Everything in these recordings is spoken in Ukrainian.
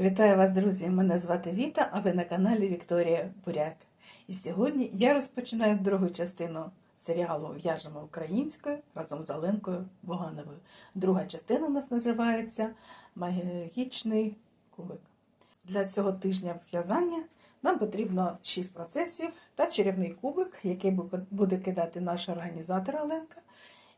Вітаю вас, друзі! Мене звати Віта, а ви на каналі Вікторія Буряк. І сьогодні я розпочинаю другу частину серіалу В'яжемо українською разом з Оленкою Богановою. Друга частина у нас називається Магічний кубик. Для цього тижня в'язання нам потрібно 6 процесів та чарівний кубик, який буде кидати наш організатор Оленка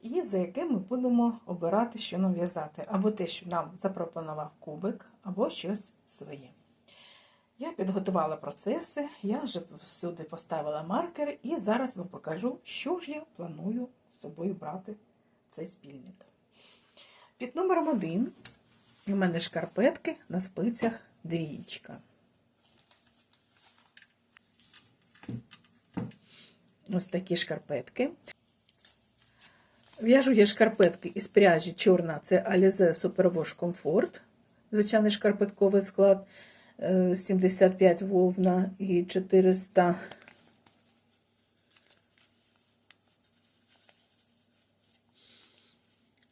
і за яким ми будемо обирати, що нам в'язати, або те, що нам запропонував кубик, або щось своє. Я підготувала процеси, я вже всюди поставила маркери, і зараз вам покажу, що ж я планую з собою брати цей спільник. Під номером 1 у мене шкарпетки на спицях двієчка. Ось такі шкарпетки. В'яжу я шкарпетки із пряжі чорна, це Alize Superwash Comfort. Звичайний шкарпетковий склад 75 вовна і 400.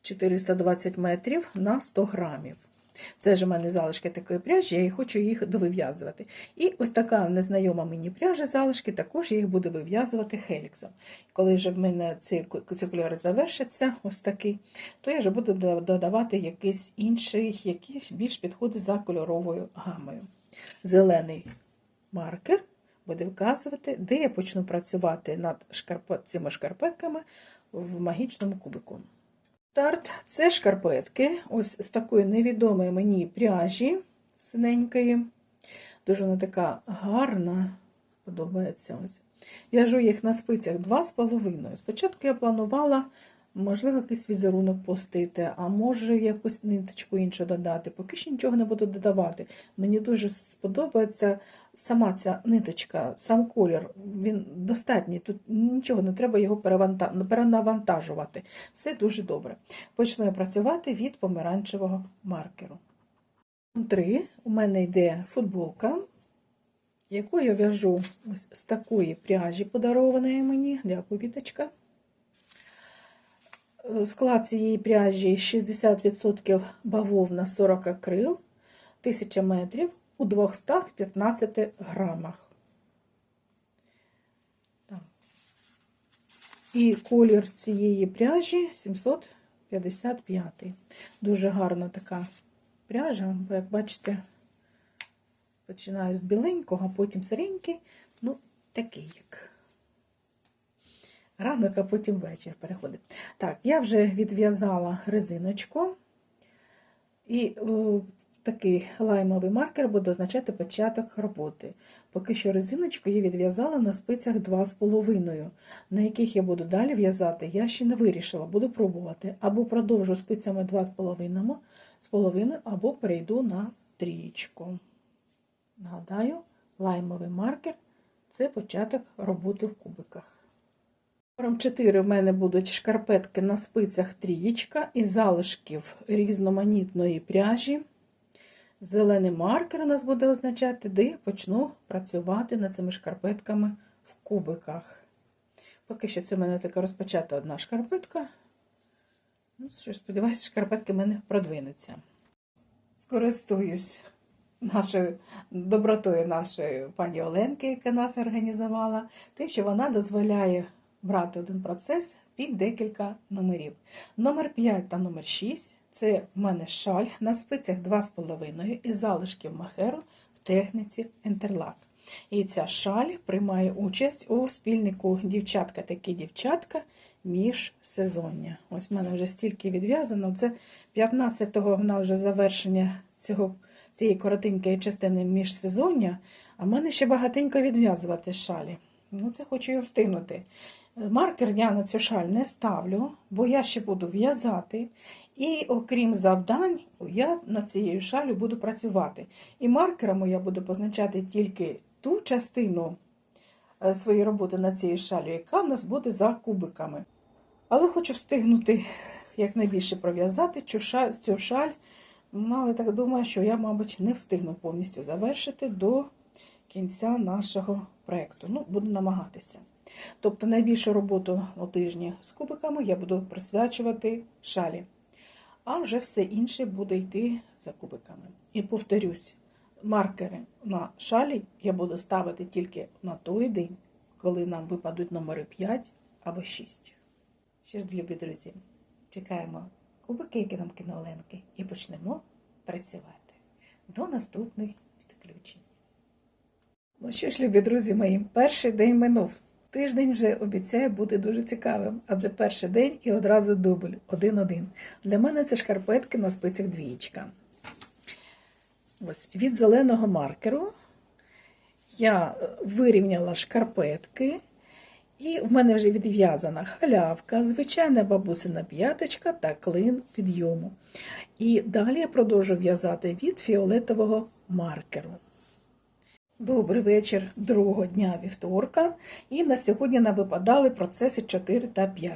«420 метрів на 100 грамів. Це ж у мене залишки такої пряжі, я хочу їх довив'язувати. І ось така незнайома мені пряжа залишки, також я їх буду вив'язувати хеліксом. Коли вже в мене ці, ці кольори завершаться, ось такий, то я вже буду додавати якийсь інший, який більш підходить за кольоровою гамою. Зелений маркер буде вказувати, де я почну працювати над шкарпет, цими шкарпетками в магічному кубику. Старт це шкарпетки, ось з такої невідомої мені пряжі синенької. Дуже вона така гарна, подобається. ось. В'яжу їх на спицях 2,5. Спочатку я планувала, можливо, якийсь візерунок пустити, а може якусь ниточку іншу додати. Поки що нічого не буду додавати. Мені дуже сподобається сама ця ниточка, сам колір, він достатній. Тут нічого не треба його перенавантажувати. Все дуже добре. Почну я працювати від помаранчевого маркеру. Три у мене йде футболка, яку я в'яжу з такої пряжі, подарованої мені. Дякую, віточка. Склад цієї пряжі 60% бавовна 40 акрил, 1000 метрів у 215 грамах. І колір цієї пряжі 755. Дуже гарна така пряжа, бо, як бачите, починаю з біленького, а потім сиренький, ну, такий як. Ранок, а потім вечір переходить. Так, я вже відв'язала резиночку, і такий лаймовий маркер буде означати початок роботи. Поки що резиночку я відв'язала на спицях 2,5, на яких я буду далі в'язати, я ще не вирішила, буду пробувати. Або продовжу спицями 2,5, або перейду на трієчку. Нагадаю, лаймовий маркер це початок роботи в кубиках. Номером 4 в мене будуть шкарпетки на спицях трієчка і залишків різноманітної пряжі. Зелений маркер у нас буде означати, де почну працювати над цими шкарпетками в кубиках. Поки що це в мене така розпочата одна шкарпетка. Ну, що, Сподіваюся, шкарпетки в мене продвинуться. Скористуюсь нашою добротою нашої пані Оленки, яка нас організувала, тим, що вона дозволяє брати один процес під декілька номерів. Номер 5 та номер 6 це в мене шаль на спицях 2,5 із залишків махеру в техніці інтерлак. І ця шаль приймає участь у спільнику дівчатка такі дівчатка між сезоння. Ось в мене вже стільки відв'язано. Це 15-го в нас вже завершення цього, цієї коротенької частини міжсезоння, а в мене ще багатенько відв'язувати шалі. Ну, це хочу його встигнути. Маркер я на цю шаль не ставлю, бо я ще буду в'язати. І окрім завдань, я над цією шалю буду працювати. І маркерами я буду позначати тільки ту частину е, своєї роботи над цією шалю, яка в нас буде за кубиками. Але хочу встигнути якнайбільше пров'язати цю шаль. Ну, але так думаю, що я, мабуть, не встигну повністю завершити до кінця нашого проєкту. Ну, буду намагатися. Тобто найбільшу роботу у тижні з кубиками я буду присвячувати шалі, а вже все інше буде йти за кубиками. І повторюсь, маркери на шалі я буду ставити тільки на той день, коли нам випадуть номери 5 або 6. Що ж, любі друзі, чекаємо кубики, які нам кинули Оленки, і почнемо працювати. До наступних підключень. Ну що ж, любі друзі мої, перший день минув. Тиждень вже обіцяє бути дуже цікавим, адже перший день і одразу дубль один-один. Для мене це шкарпетки на спицях двієчка. Ось від зеленого маркеру я е, вирівняла шкарпетки, і в мене вже відв'язана халявка, звичайна бабусина п'яточка та клин підйому. І далі я продовжу в'язати від фіолетового маркеру. Добрий вечір другого дня вівторка. І на сьогодні нам випадали процеси 4 та 5.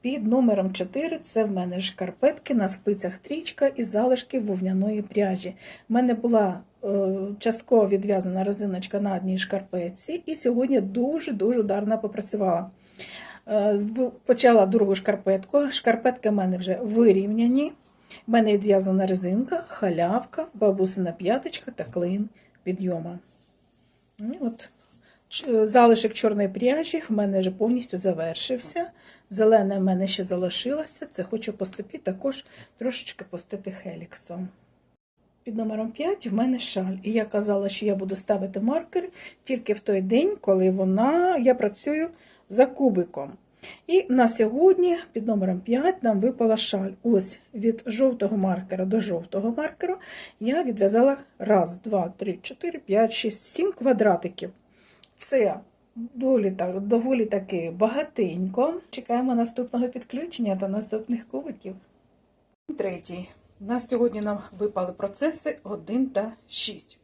Під номером 4 це в мене шкарпетки на спицях трічка і залишки вовняної пряжі. У мене була е, частково відв'язана резиночка на одній шкарпетці, і сьогодні дуже-дуже ударно попрацювала. Е, почала другу шкарпетку. Шкарпетки в мене вже вирівняні. У мене відв'язана резинка, халявка, бабусина п'яточка та клин підйома. І от ч- залишок чорної пряжі в мене вже повністю завершився. Зелене в мене ще залишилося. Це хочу по стопі також трошечки пустити хеліксом. Під номером 5 в мене шаль. І я казала, що я буду ставити маркер тільки в той день, коли вона, я працюю за кубиком. І на сьогодні під номером 5 нам випала шаль. Ось від жовтого маркера до жовтого маркеру я відв'язала раз, два, три, чотири, п'ять, шість, сім квадратиків. Це доволі таки багатенько. Чекаємо наступного підключення та наступних кубиків. Третій. На сьогодні нам випали процеси 1 та 6.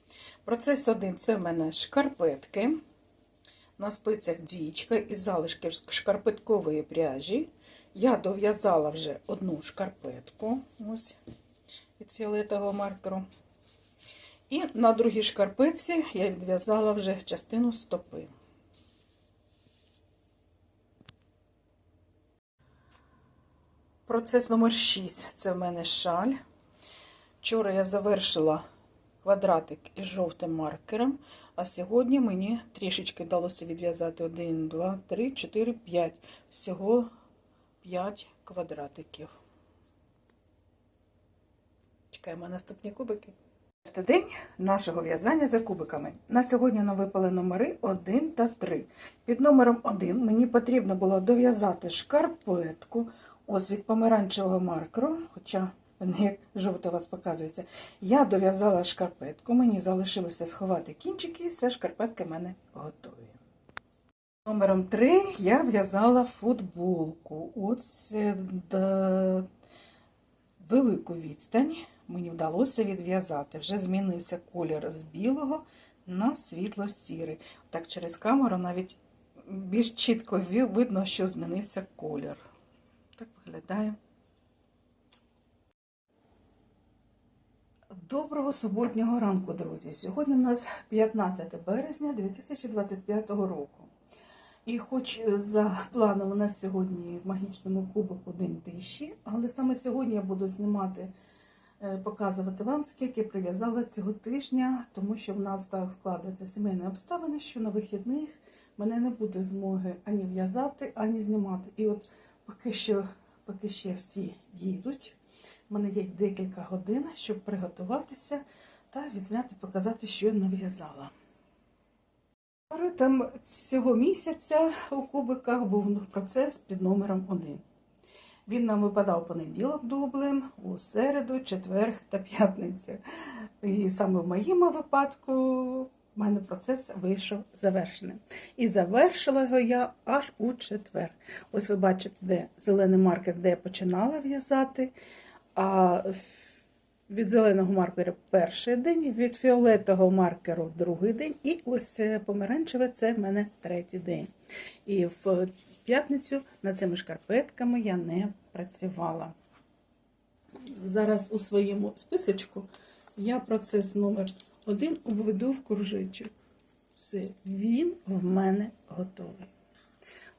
Процес 1 це в мене шкарпетки. На спицях двічка із залишків шкарпеткової пряжі. Я дов'язала вже одну шкарпетку ось від фіолетового маркеру. І на другій шкарпетці я відв'язала вже частину стопи. Процес номер 6 це в мене шаль. Вчора я завершила квадратик із жовтим маркером, а сьогодні мені трішечки вдалося відв'язати 1, 2, 3, 4, 5. Всього 5 квадратиків. Чекаємо наступні кубики. Це день нашого в'язання за кубиками. На сьогодні нам випали номери 1 та 3. Під номером 1 мені потрібно було дов'язати шкарпетку ось від помаранчевого маркеру, хоча він як жовто у вас показується. Я дов'язала шкарпетку, мені залишилося сховати кінчики, і все шкарпетки в мене готові. Номером 3 я в'язала футболку. Ось е, до велику відстань мені вдалося відв'язати. Вже змінився колір з білого на світло-сірий. Так через камеру навіть більш чітко видно, що змінився колір. Так виглядає. Доброго суботнього ранку, друзі! Сьогодні в нас 15 березня 2025 року. І хоч за планом у нас сьогодні в магічному кубику День тиші, але саме сьогодні я буду знімати, е, показувати вам, скільки прив'язала цього тижня, тому що в нас так складаються сімейні обставини, що на вихідних мене не буде змоги ані в'язати, ані знімати. І от поки що, поки ще всі їдуть, в мене є декілька годин, щоб приготуватися та відзняти, показати, що я нав'язала. Там цього місяця у кубиках був процес під номером 1. Він нам випадав понеділок дублем, у середу, четвер та п'ятниця. І саме в моєму випадку в мене процес вийшов завершеним. І завершила його я аж у четвер. Ось ви бачите, де зелений маркер, де я починала в'язати. А від зеленого маркера перший день, від фіолетового маркеру другий день, і ось помаранчеве це в мене третій день. І в п'ятницю над цими шкарпетками я не працювала. Зараз у своєму списочку я процес номер один обведу в кружечок. Все, він в мене готовий.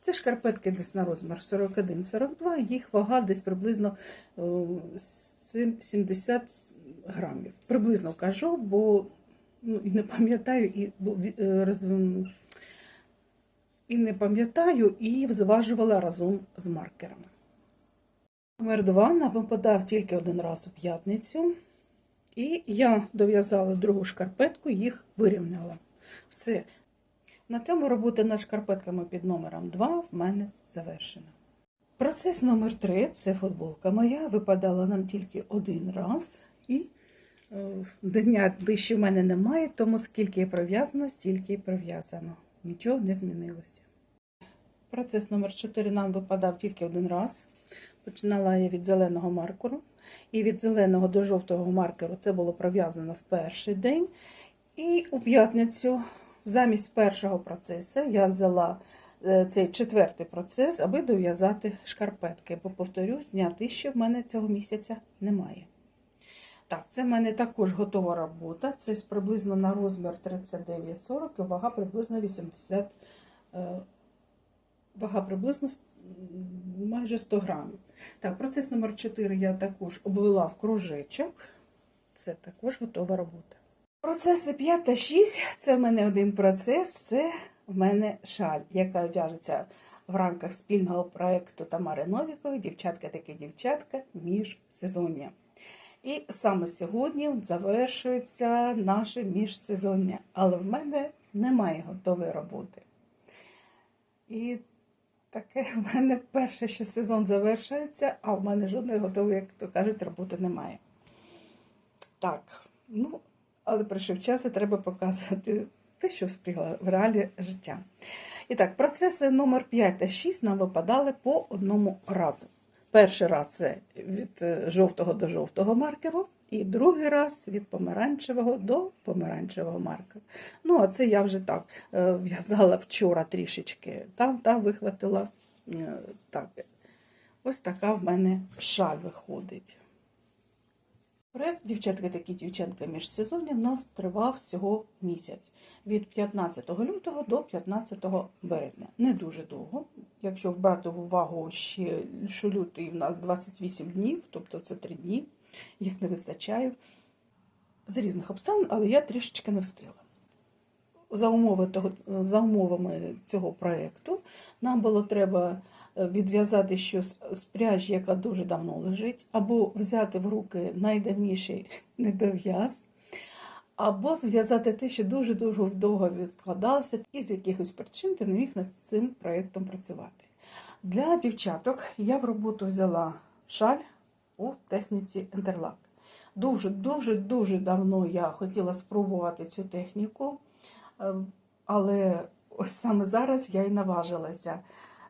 Це шкарпетки десь на розмір 41-42, їх вага десь приблизно е, 70 грамів. Приблизно кажу, бо ну, і не пам'ятаю, і, е, і не пам'ятаю, і зважувала разом з маркерами. Номер два нам випадав тільки один раз у п'ятницю. І я дов'язала другу шкарпетку, їх вирівняла. Все. На цьому робота над шкарпетками під номером 2 в мене завершена. Процес номер 3 це футболка моя. Випадала нам тільки один раз. І е, дня ближче в мене немає, тому скільки пров'язано, стільки і пров'язано. Нічого не змінилося. Процес номер 4 нам випадав тільки один раз. Починала я від зеленого маркеру. І від зеленого до жовтого маркеру це було пров'язано в перший день. І у п'ятницю, замість першого процесу, я взяла е, цей четвертий процес, аби дов'язати шкарпетки. Бо, повторюсь, дня тисячі в мене цього місяця немає. Так, це в мене також готова робота. Це приблизно на розмір 39-40 і вага приблизно 80 е, Вага приблизно майже 100 грамів. Так, процес номер 4 я також обвела в кружечок. Це також готова робота. Процеси 5 та 6 це в мене один процес, це в мене шаль, яка в'яжеться в рамках спільного проєкту Тамари Новікової Дівчатка таки дівчатка міжсезоння. І саме сьогодні завершується наше міжсезоння, але в мене немає готової роботи. І таке в мене перше, що сезон завершується, а в мене жодної готової, як то кажуть, роботи немає. Так, ну, але прийшов час і треба показувати те, що встигла в реалі життя. І так, процеси номер 5 та 6 нам випадали по одному разу. Перший раз це від е, жовтого до жовтого маркеру, і другий раз від помаранчевого до помаранчевого маркеру. Ну, а це я вже так е, в'язала вчора трішечки. Там, там вихватила е, так. Ось така в мене шаль виходить. Проект дівчатка такі дівчатка міжсезоння в нас тривав всього місяць від 15 лютого до 15 березня. Не дуже довго. Якщо брати в увагу ще, що лютий в нас 28 днів, тобто це 3 дні, їх не вистачає з різних обставин, але я трішечки не встигла. За, умови того, за умовами цього проєкту нам було треба е, відв'язати щось з пряжі, яка дуже давно лежить, або взяти в руки найдавніший недов'яз, або зв'язати те, що дуже-дуже довго відкладалося, і з якихось причин ти не міг над цим проєктом працювати. Для дівчаток я в роботу взяла шаль у техніці інтерлак. Дуже-дуже дуже давно я хотіла спробувати цю техніку. Е, Але ось саме зараз я і наважилася.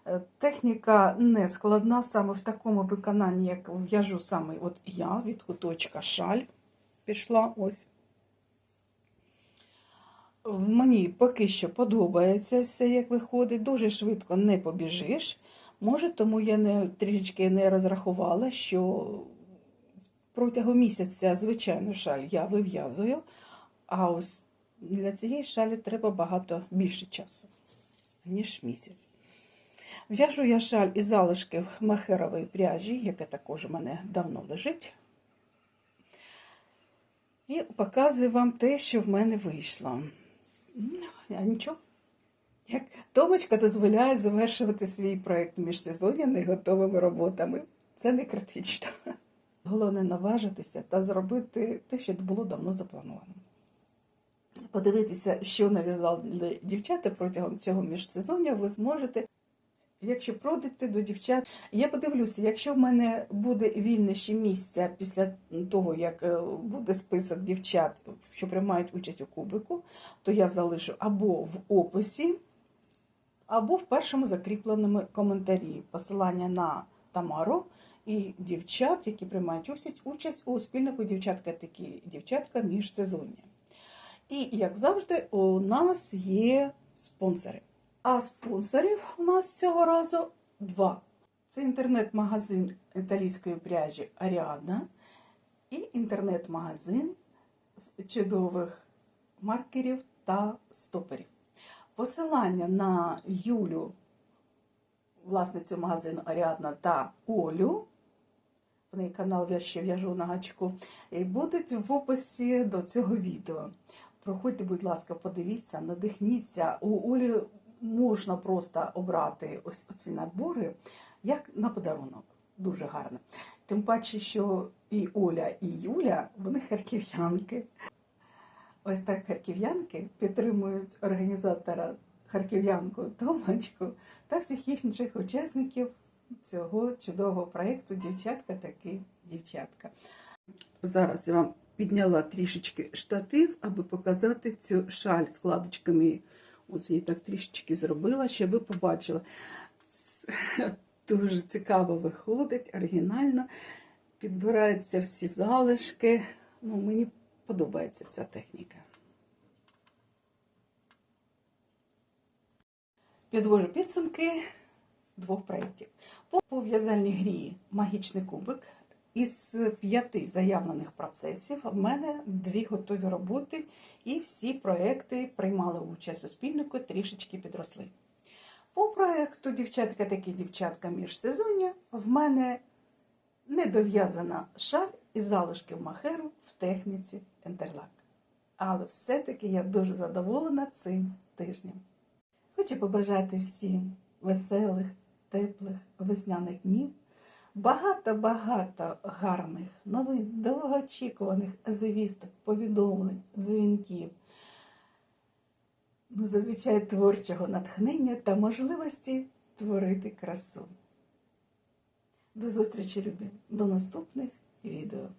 Е, Техніка не складна, саме в такому виконанні, як в'яжу саме от я від куточка шаль пішла. ось. Мені поки що подобається все, як виходить. Дуже швидко не побіжиш. Може, тому я не, трішечки не розрахувала, що протягом місяця, звичайно, шаль я вив'язую, а ось для цієї шалі треба багато більше часу, ніж місяць. В'яжу я шаль із залишків махерової пряжі, яка також у мене давно лежить. І показую вам те, що в мене вийшло. А нічого. Як Томочка дозволяє завершувати свій проєкт міжсезоння неготовими роботами. Це не критично. Головне наважитися та зробити те, що було давно заплановано. Подивитися, що нав'язали дівчата протягом цього міжсезоння, ви зможете. Якщо пройдете до дівчат, я подивлюся, якщо в мене буде вільне ще місце після того, як е, буде список дівчат, що приймають участь у кубику, то я залишу або в описі, або в першому закріпленому коментарі посилання на Тамару і дівчат, які приймають участь, участь у спільнику дівчатка такі дівчатка міжсезоння. І, як завжди, у нас є спонсори. А спонсорів у нас цього разу два. Це інтернет-магазин італійської пряжі Аріадна і інтернет-магазин з чудових маркерів та стоперів. Посилання на Юлю, власницю магазину Аріадна та Олю. В неї канал я ще в'яжу на гачку, і будуть в описі до цього відео. Проходьте, будь ласка, подивіться, надихніться. У Олі можна просто обрати ось ці набори як на подарунок. Дуже гарно. Тим паче, що і Оля, і Юля, вони харків'янки. Ось так харків'янки підтримують організатора харків'янку Томочку та всіх інших учасників цього чудового проєкту Дівчатка таки дівчатка. Зараз я вам підняла трішечки штатив, аби показати цю шаль складочками. Ось її так трішечки зробила, щоб ви побачили. Дуже цікаво виходить, оригінально. Підбираються всі залишки. Ну, мені подобається ця техніка. Підвожу підсумки двох проєктів. По пов'язальній грі Магічний кубик із п'яти заявлених процесів в мене дві готові роботи, і всі проекти приймали участь у спільнику, трішечки підросли. По проекту Дівчатка такі дівчатка міжсезоння в мене недов'язана шаль із залишків махеру в техніці інтерлак. Але все-таки я дуже задоволена цим тижнем. Хочу побажати всім веселих, теплих весняних днів, багато-багато гарних новин, довгоочікуваних звісток, повідомлень, дзвінків, ну, зазвичай творчого натхнення та можливості творити красу. До зустрічі, любі, до наступних відео.